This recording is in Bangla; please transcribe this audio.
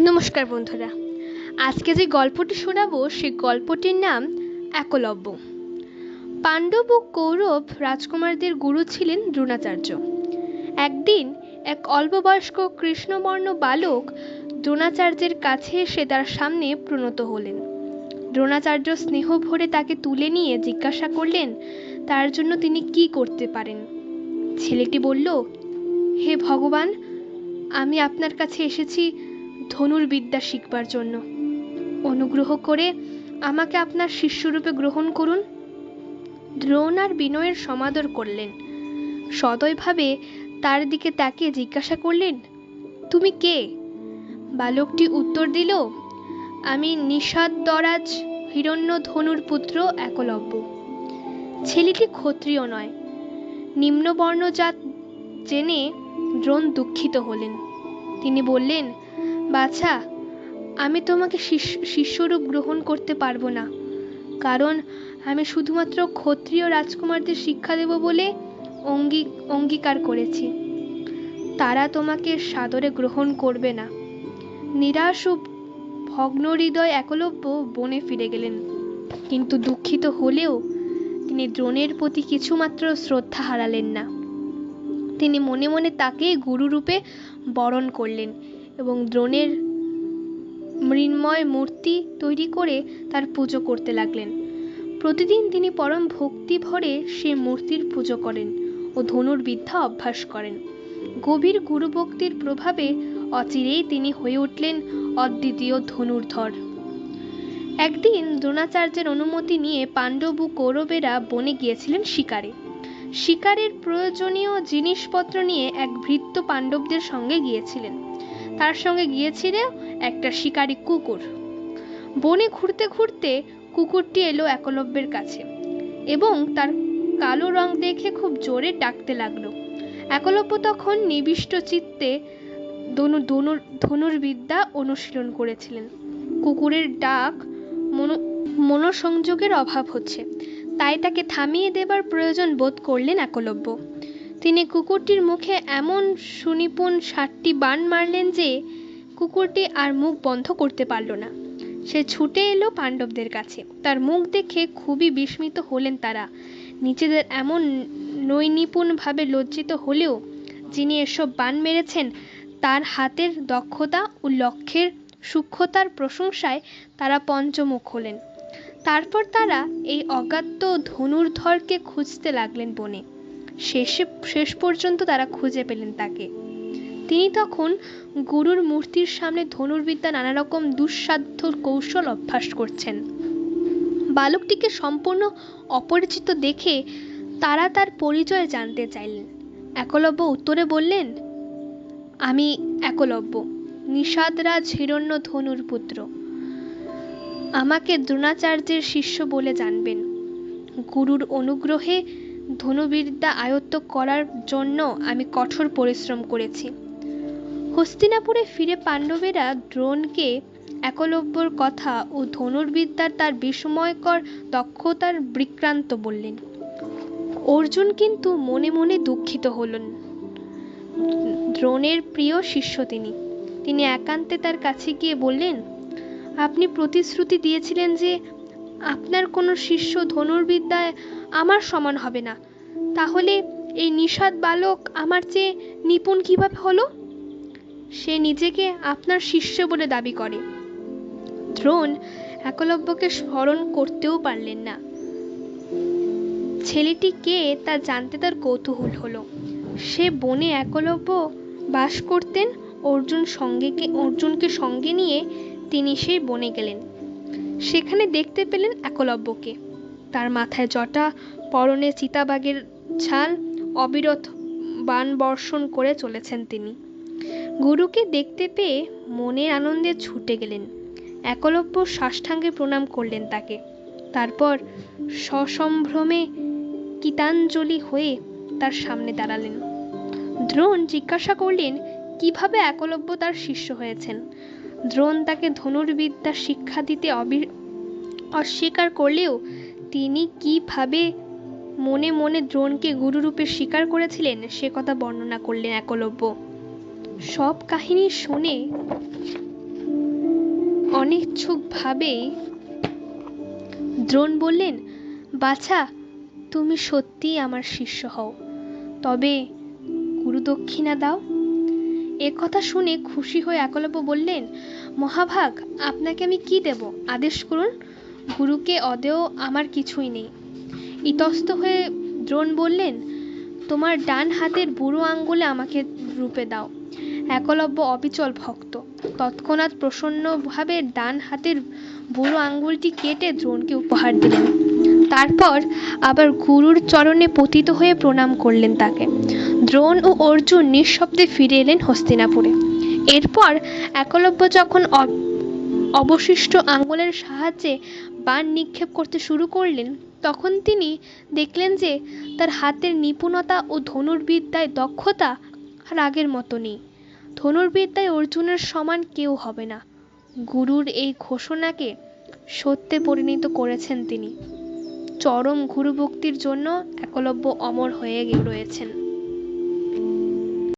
নমস্কার বন্ধুরা। আজকে যে গল্পটি শোনাবো, সেই গল্পটির নাম একলব্য। পাণ্ডব ও কৌরব রাজকুমারদের গুরু ছিলেন দ্রোণাচার্য। একদিন এক অল্পবয়স্ক কৃষ্ণবর্ণ বালক দ্রোণাচার্যের কাছে এসে তার সামনে প্রণত হলেন। দ্রোণাচার্য স্নেহ ভরে তাকে তুলে নিয়ে জিজ্ঞাসা করলেন, তার জন্য তিনি কি করতে পারেন? ছেলেটি বলল, হে ভগবান, আমি আপনার কাছে এসেছি ধনুর্বিদ্যা শিখবার জন্য। অনুগ্রহ করে আমাকে আপনার শিষ্যরূপে গ্রহণ করুন। দ্রোণ আর বিনয়ের সমাদর করলেন। সদয়ভাবে তার দিকে তাকিয়ে জিজ্ঞাসা করলেন, তুমি কে? বালকটি উত্তর দিল, আমি নিষাদ দরাজ হিরণ্য ধনুর পুত্র একলব্য। ছেলেটি ক্ষত্রিয় নয়। নিম্নবর্ণজাত জেনে দ্রোণ দুঃখিত হলেন। তিনি বললেন বাছা, আমি তোমাকে শিষ্যরূপ গ্রহণ করতে পারব না। কারণ আমি শুধুমাত্র ক্ষত্রিয় রাজকুমারদের শিক্ষা দেব বলে অঙ্গী, অঙ্গীকার করেছি। তারা তোমাকে সাদরে গ্রহণ করবে না। নিরাশ ও ভগ্ন হৃদয় একলব্য বনে ফিরে গেলেন। কিন্তু দুঃখিত হলেও তিনি দ্রোণের প্রতি কিছুমাত্র শ্রদ্ধা হারালেন না। তিনি মনে মনে তাকে গুরুরূপে বরণ করলেন। এবং দ্রোণের মৃন্ময় মূর্তি তৈরি করে তার পুজো করতে লাগলেন। প্রতিদিন তিনি পরম ভক্তি ভরে সে মূর্তির পুজো করেন ও ধনুর্বিদ্যা অভ্যাস করেন। গভীর গুরুভক্তির প্রভাবে অচিরেই তিনি হয়ে উঠলেন অদ্বিতীয় ধনুর্ধর। একদিন দ্রোণাচার্যের অনুমতি নিয়ে পাণ্ডব ও কৌরবেরা বনে গিয়েছিলেন শিকারে। শিকারের প্রয়োজনীয় জিনিসপত্র নিয়ে এক ভৃত্য পাণ্ডবদের সঙ্গে গিয়েছিলেন। তার সঙ্গে গিয়েছিল একটা শিকারী কুকুর। বনে ঘুরতে ঘুরতে কুকুরটি এলো একলব্যের কাছে এবং তার কালো রং দেখে খুব জোরে ডাকতে লাগল। একলব্য তখন নিবিষ্ট চিত্তে ধনু ধনুর ধনুর্বিদ্যা অনুশীলন করেছিলেন। কুকুরের ডাক মনো, মনোসংযোগের অভাব হচ্ছে, তাই তাকে থামিয়ে দেবার প্রয়োজন বোধ করলেন একলব্য। তিনি কুকুরটির মুখে এমন সুনিপুণ ষাটটি বান মারলেন যে কুকুরটি আর মুখ বন্ধ করতে পারল না। সে ছুটে এলো পাণ্ডবদের কাছে। তার মুখ দেখে খুবই বিস্মিত হলেন তারা। নিজেদের এমন নৈনিপুণভাবে লজ্জিত হলেও যিনি এসব বান মেরেছেন, তার হাতের দক্ষতা ও লক্ষ্যের সূক্ষ্মতার প্রশংসায় তারা পঞ্চমুখ হলেন। তারপর তারা এই অগাত্য ধনুর্ধরকে খুঁজতে লাগলেন বনে। শেষে শেষ পর্যন্ত তারা খুঁজে পেলেন তাকে। তিনি তখন গুরুর মূর্তির সামনে ধনুর্বিদ্যা নানা রকম দুঃসাধ্য কৌশল অভ্যাস করছেন। বালকটিকে সম্পূর্ণ অপরিচিত দেখে তারা তার পরিচয় জানতে চাইলেন। একলব্য উত্তরে বললেন, আমি একলব্য, নিষাদরাজ হিরণ্য ধনুর পুত্র। আমাকে দ্রোণাচার্যের শিষ্য বলে জানবেন। গুরুর অনুগ্রহে ধনুবিদ্যা আয়ত্ত করার জন্য আমি কঠোর পরিশ্রম করেছি। হস্তিনাপুরে ফিরে পাণ্ডবেরা দ্রোণকে একলব্যর কথা ও ধনুর্বিদ্যার তার বিস্ময়কর দক্ষতার বৃক্রান্ত বললেন। অর্জুন কিন্তু মনে মনে দুঃখিত হলেন। দ্রোণের প্রিয় শিষ্য তিনি। তিনি একান্তে তার কাছে গিয়ে বললেন, আপনি প্রতিশ্রুতি দিয়েছিলেন যে আপনার কোনো শিষ্য ধনুর্বিদ্যায় আমার সমান হবে না। তাহলে এই নিষাদ বালক আমার চেয়ে নিপুণ কীভাবে হলো? সে নিজেকে আপনার শিষ্য বলে দাবি করে। দ্রোণ একলব্যকে স্মরণ করতেও পারলেন না। ছেলেটি কে তা জানতে তার কৌতূহল হলো। সে বনে একলব্য বাস করতেন, অর্জুন সঙ্গেকে, অর্জুনকে সঙ্গে নিয়ে তিনি সেই বনে গেলেন। সেখানে দেখতে পেলেন একলব্যকে। তার মাথায় জটা, পরনে চিতাবাগের ছাল, অবিরত বান বর্ষণ করে চলেছেন তিনি। গুরুকে দেখতে পেয়ে মনের আনন্দে ছুটে গেলেন। একলব্য সাষ্টাঙ্গে প্রণাম করলেন তাকে। তারপর সসম্ভ্রমে কীতাঞ্জলি হয়ে তার সামনে দাঁড়ালেন। দ্রোণ জিজ্ঞাসা করলেন, কীভাবে একলব্য তার শিষ্য হয়েছেন? দ্রোণ তাকে ধনুর্বিদ্যা শিক্ষা দিতে অস্বীকার করলেও তিনি কীভাবে মনে মনে দ্রোণকে গুরুরূপে স্বীকার করেছিলেন, সে কথা বর্ণনা করলেন একলব্য। সব কাহিনী শুনে অনিচ্ছুকভাবেই দ্রোণ বললেন, বাছা, তুমি সত্যিই আমার শিষ্য হও। তবে গুরুদক্ষিণা দাও। এ কথা শুনে খুশি হয়ে একলব্য বললেন, মহাভাগ, আপনাকে আমি কি দেব? আদেশ করুন। গুরুকে অদেয় আমার কিছুই নেই। ইতস্ত হয়ে দ্রোণ বললেন, তোমার ডান হাতের বুড়ো আঙ্গুলে আমাকে রূপে দাও। একলব্য অবিচল ভক্ত। তৎক্ষণাৎ প্রসন্নভাবে ডান হাতের বুড়ো আঙ্গুলটি কেটে দ্রোণকে উপহার দিলেন। তারপর আবার গুরুর চরণে পতিত হয়ে প্রণাম করলেন তাকে। দ্রোণ ও অর্জুন নিঃশব্দে ফিরে এলেন হস্তিনাপুরে। এরপর একলব্য যখন অবশিষ্ট আঙ্গুলের সাহায্যে বাণ নিক্ষেপ করতে শুরু করলেন। তখন তিনি দেখলেন যে তার হাতের নিপুণতা ও ধনুর্বিদ্যায় দক্ষতা আর আগের মতো নেই। ধনুর্বিদ্যায় অর্জুনের সমান কেউ হবে না। গুরুর এই ঘোষণাকে সত্যে পরিণত করেছেন তিনি। চরম গুরুভক্তির জন্য একলব্য অমর হয়ে রয়েছেন।